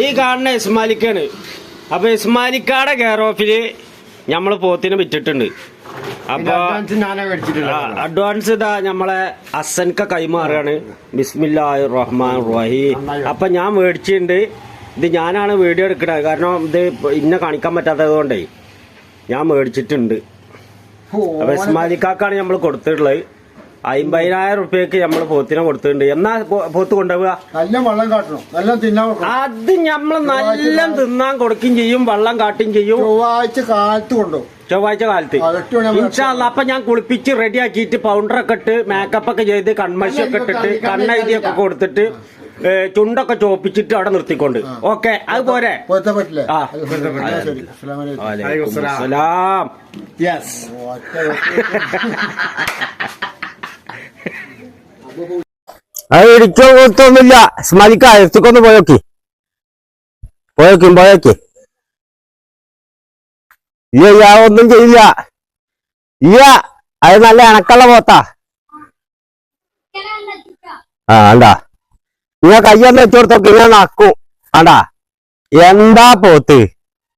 ഈ കാണുന്ന ഇസ്മാലിക്കാണ് അപ്പൊ ഇസ്മാലിക്കാടെ കെയർ ഓഫിൽ നമ്മൾ പോത്തിനെ വിറ്റിട്ടുണ്ട്. അപ്പൊ അഡ്വാൻസ് ഇതാ നമ്മളെ അസൻക കൈമാറുകയാണ് ബിസ്മില്ലാഹി റഹ്മാൻ റഹീം അപ്പൊ ഞാൻ മേടിച്ചിട്ടുണ്ട്. ഇത് ഞാനാണ് വീഡിയോ എടുക്കണത്. കാരണം ഇത് ഇന്നെ കാണിക്കാൻ പറ്റാത്തത് കൊണ്ടേ ഞാൻ മേടിച്ചിട്ടുണ്ട്. അപ്പൊ ഇസ്മാലിക്കാക്കാണ് നമ്മൾ കൊടുത്തിട്ടുള്ളത്. അമ്പതിനായിരം റുപ്യക്ക് നമ്മൾ പോത്തിനെ കൊടുത്തിട്ടുണ്ട്. എന്നാ പോത്ത് കൊണ്ടുപോവുക? നല്ല വെള്ളം കാട്ടണം. നല്ല തിന്നാൻ അത് നമ്മൾ നല്ല തിന്നാൻ കൊടുക്കുകയും ചെയ്യും വെള്ളം കാട്ടുകയും ചെയ്യും. ചൊവ്വാഴ്ച കാലത്ത് കൊണ്ടുപോകും. ചൊവ്വാഴ്ച കാലത്ത്. ഇൻഷാല്ല അപ്പൊ ഞാൻ കുളിപ്പിച്ച് റെഡി ആക്കിയിട്ട് പൗഡറൊക്കെ ഇട്ട് മേക്കപ്പ് ഒക്കെ ചെയ്ത് കൺമഷി ഒക്കെ ഇട്ടിട്ട് കണ്ണെഴുതിയൊക്കെ കൊടുത്തിട്ട് ചുണ്ടൊക്കെ ചോപ്പിച്ചിട്ട് അവിടെ നിർത്തിക്കൊണ്ട്. ഓക്കെ അത് പോരെ. സലാം പറ്റില്ലേ? അത് ഇടിക്കോ കൊടുത്തൊന്നുമില്ല സ്മരിക്ക എടുത്തൊന്ന് പോയോക്കി. പോയോക്കും പോയോക്കി. ഇയ്യ ഞാൻ ഒന്നും ചെയ്യില്ല. ഇയ്യ അത് നല്ല അണക്കള്ള പോത്താ. ആ അണ്ടാ ഇങ്ങ കയ്യൊന്ന് വെച്ചു കൊടുത്തോക്കി ഇങ്ങനെ നക്കും ആണ്ടാ എന്താ പോത്ത്?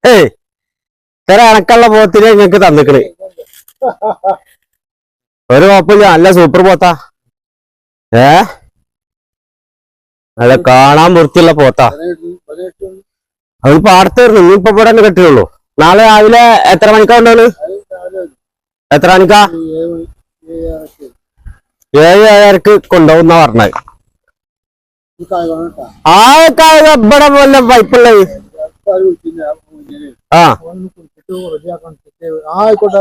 ഏയ് ചില അണക്കള്ള പോത്തിനെ ഞങ്ങക്ക് തന്നിക്കണ്. ഒരു കുഴപ്പമില്ല നല്ല സൂപ്പർ പോത്താ. ഏ? നല്ല കാണാൻ വൃത്തിയുള്ള പോത്താ. അത് പാടത്തായിരുന്നു നീ ഇപ്പൊ ഇവിടെ തന്നെ കെട്ടിയുള്ളൂ. നാളെ രാവിലെ എത്ര മണിക്കാ ഉണ്ടാണ് എത്ര മണിക്കാ? ഏഴ് ഏഴരക്ക് കൊണ്ടുപോകുന്ന പറഞ്ഞത്. ആ കായ ഇവിടെ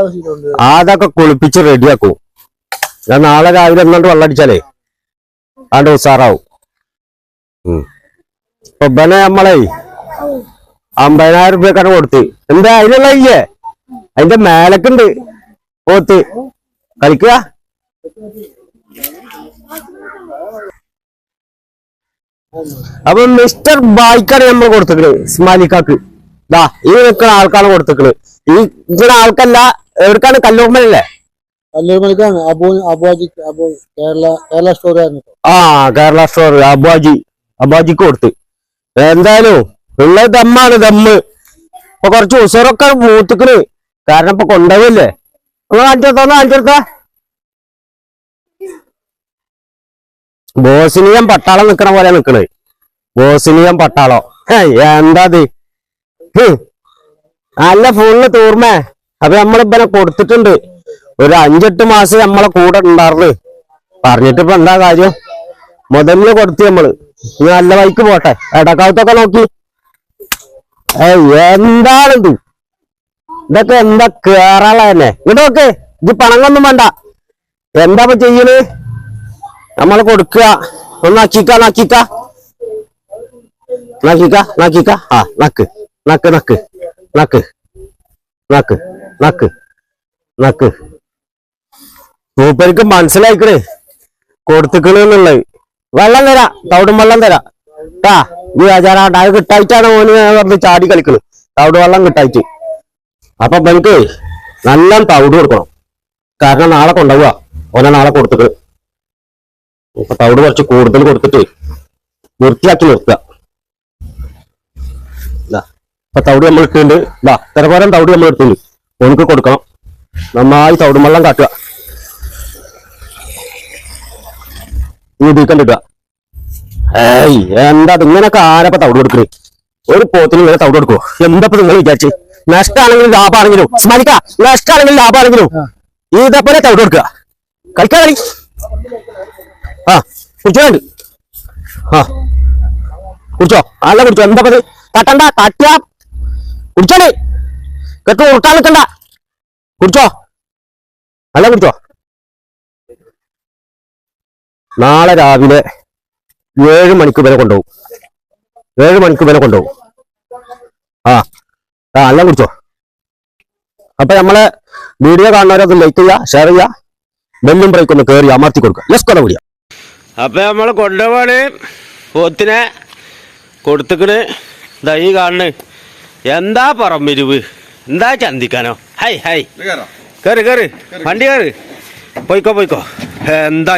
അത് ശരിയുണ്ട് അതൊക്കെ കുളിപ്പിച്ച് റെഡിയാക്കൂ ഞാൻ നാളെ രാവിലെ എന്നാണ്ട് വെള്ളം അടിച്ചാലേ ആണ്ട് ഉസാറാവും. ഉം. ഇപ്പൊ ഇബനെ നമ്മളെ അമ്പതിനായിരം റുപ്യക്കാണ് കൊടുത്ത്. എന്താ അതിനുള്ള ഇല്ലേ? അതിന്റെ മേലക്കുണ്ട്. പോത്ത്. കളിക്കുക. അപ്പൊ മിസ്റ്റർ ബായിക്കാണ് നമ്മൾ കൊടുത്തിക്കണ് ഇസ്മാലിക്കാക്ക് ദാ ഈ നിൽക്കുന്ന ആൾക്കാണ് കൊടുത്തിക്കണ് ഈ നിൽക്കുന്ന ആൾക്കല്ല എവിടേക്കാണ് കല്ലൂർമലല്ലേ കല്ലൂർമലക്കാണ് അബു അബുജി അബു കേരള കേരള സ്റ്റോർ ആ കേരള സ്റ്റോർ അബുവാജി. അബുവാജിക്ക് കൊടുത്ത്. എന്തായാലും ഉള്ള ദമ്മാണ് ദമ്മ്. ഇപ്പൊ കുറച്ച് ഉസറൊക്കെ മൂത്തുക്കണ്. കാരണം ഇപ്പൊ കൊണ്ടുപോയില്ലേ അഞ്ചെടുത്തോന്ന് കാണിച്ചെടുത്താ ബോസിനിയം പട്ടാളം നിക്കണ പോലെ നിക്കണ്. ബോസിനിയം പട്ടാളം. എന്താത്. നല്ല ഫുള്ള് തൂർമേ. അപ്പൊ നമ്മളിപ്പനെ കൊടുത്തിട്ടുണ്ട്. ഒരു അഞ്ചെട്ട് മാസം നമ്മളെ കൂടെ ഉണ്ടായിരുന്നു. പറഞ്ഞിട്ട് ഇപ്പൊ എന്താ കാര്യം? മുതലിന് കൊടുത്തു നമ്മൾ. നല്ല വൈക്ക് പോട്ടെ. ഇടക്കാലത്തൊക്കെ നോക്കി. എന്താണ് എന്താണിത്? ഇതൊക്കെ എന്താ കേറാള തന്നെ ഇങ്ങോട്ട് നോക്ക്. ഇത് പണങ്ങൊന്നും വേണ്ട. എന്താ ചെയ്യണ് നമ്മൾ കൊടുക്കുക. ഒന്ന് നക്കിക്ക നക്കിക്ക. നക്കിക്ക നക്കിക്ക. ആ നക്ക്. നക്ക് നക്ക്. നക്ക്. നക്ക് നക്ക്. നക്ക്. മൂപ്പർക്ക് മനസ്സിലായിക്കണേ. കൊടുത്തിക്കണെന്നുള്ളത് വെള്ളം തരാ തവിടും വെള്ളം തരാ. ട്ടാ നീ ആചാരാണ്ട് അത് കിട്ടായിട്ടാണ് ഓന് പറഞ്ഞ് ചാടി കളിക്കണ്. തവിട് വെള്ളം കിട്ടായിട്ട്. അപ്പൊ എനിക്ക് നല്ല തവിട് കൊടുക്കണം. കാരണം നാളെ കൊണ്ടുപോവാ. ഓനെ നാളെ കൊടുത്തിട്ട്. ഇപ്പൊ തവിട് കുറച്ച് കൂടുതൽ കൊടുത്തിട്ട് വൃത്തിയാക്കി നിർത്തുക. ഇപ്പൊ തവിട് നമ്മൾ ഇട്ടുണ്ട് ഇതാ തരപോരം തവിട് നമ്മൾ എടുത്തിട്ടുണ്ട്. ഓനക്ക് കൊടുക്കണം. നന്നായി തവിടും വെള്ളം കാട്ടുക. ഈ ഇതിക്കണ്ടിട്ടുക ഏയ് എന്താ ഇങ്ങനൊക്കെ ആരപ്പ തവിട് കൊടുക്കണേ ഒരു പോത്തിന് ഇങ്ങനെ തവിട് കൊടുക്കുവോ? എന്താ ഇപ്പൊ നിങ്ങൾ വിചാരിച്ച്? നഷ്ടാണെങ്കിലും ലാഭമാണെങ്കിലും സ്മരിക്ക നഷ്ടാണെങ്കിലും ലാഭമാണെങ്കിലും ഇതേപോലെ തവിട് കൊടുക്കുക. കളിക്കാ കളി. ആ കുടിച്ചോ ആ കുടിച്ചോ. അല്ല കുടിച്ചോ. എന്താ പത് തട്ടണ്ട തട്ടിയ കുടിച്ചോണ്ട് കെട്ടു ഉറക്കാൻ നിൽക്കണ്ട. കുടിച്ചോ. അല്ല കുടിച്ചോ. നാളെ രാവിലെ ഏഴ് മണിക്ക് വരെ കൊണ്ടുപോകും. ഏഴ് മണിക്ക് വരെ കൊണ്ടുപോകും. ആ ആ നല്ല കുടിച്ചോ. അപ്പൊ നമ്മളെ വീഡിയോ കാണുന്നവരത് ലൈക്ക് ചെയ്യുക ഷെയർ ചെയ്യുക. ബെല്ലും ബ്രേക്ക് ഒന്ന് കയറി അമർത്തി കൊടുക്കുക. ലെസ് കൊല കൂടിയ. അപ്പൊ നമ്മൾ കൊണ്ടുപോവാണ് പോത്തിനെ കൊടുത്തുക്കണ്. ദൈ കാണണ്. എന്താ പറമ്പിരിവ്? എന്താ ചന്തിക്കാനോ? High high. കേറ്? കേറി വണ്ടി കയറി പോയിക്കോ പോയിക്കോ. എന്താ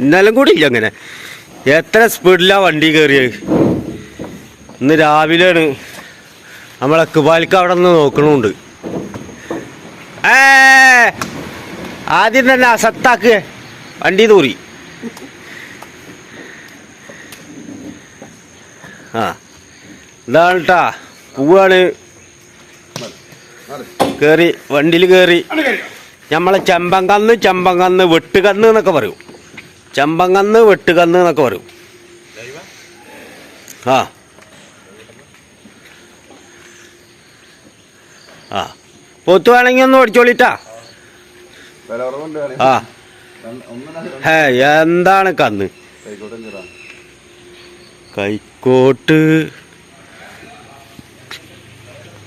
ഇന്നലും കൂടി ഇല്ല അങ്ങനെ. എത്ര സ്പീഡിലാ വണ്ടി കയറിയത് ഇന്ന് രാവിലെയാണ്. നമ്മളെ കുബാലിക്ക് അവിടെ നിന്ന് നോക്കണുണ്ട്. ഏ ആദ്യം തന്നെ അസത്താക്ക് വണ്ടി തൂറി. ആ ഇതാണ് കേട്ടാ പൂവാണ്. കേറി വണ്ടിയിൽ കേറി. നമ്മളെ ചെമ്പങ്കന്ന് ചെമ്പങ്കന്ന് വെട്ടുകന്ന് എന്നൊക്കെ പറയും. ചെമ്പങ്കന്ന് വെട്ടുകന്ന് എന്നൊക്കെ പറയും. ആ. ആ. പൊത്തു വേണമെങ്കിൽ ഒന്ന് ഓടിച്ചോളിട്ടാ. ആ. ഹേ എന്താണ് കന്ന്? കൈക്കോട്ട്.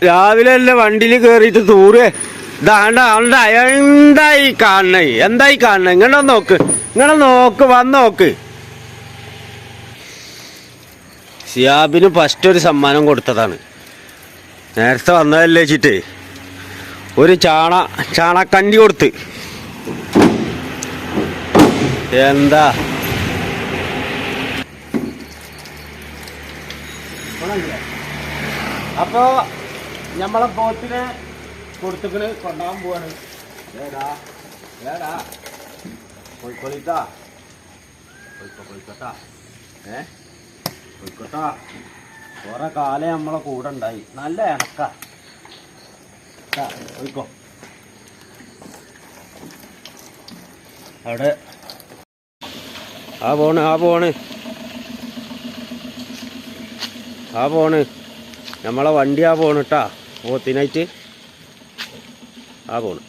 രാവിലെ അല്ലേ വണ്ടിയിൽ കയറിയിട്ട് തൂറ്? എന്തായി കാണണേ? എന്തായി കാണണേ? ഇങ്ങനെ നോക്ക്. ഇങ്ങനെ നോക്ക് വന്നോക്ക് സിയാബിന് ഫസ്റ്റ് ഒരു സമ്മാനം കൊടുത്തതാണ്. നേരത്തെ വന്നതല്ലേ വെച്ചിട്ട്. ഒരു ചാണ ചാണക്കണ്ടി കൊടുത്ത്. എന്താ? അപ്പോ നമ്മളെ ബോട്ടിനെ കൊടുത്തിക്കണ് കൊണ്ടാൻ പോവാണ്. ഏടാ ഏടാ. കോഴിക്കോളിട്ടാ. കോഴിക്കോ കോഴിക്കോട്ടാ. ഏ? കോഴിക്കോട്ടാ. കുറെ കാലം നമ്മളെ കൂടെ ഉണ്ടായി. നല്ല ഇണക്ക. കോഴിക്കോ. അവിടെ. ആ പോണ് ആ പോണ്. ആ പോണ്. നമ്മളെ വണ്ടി ആ കേട്ടാ പോത്തിനായിട്ട്. ആ പോണ്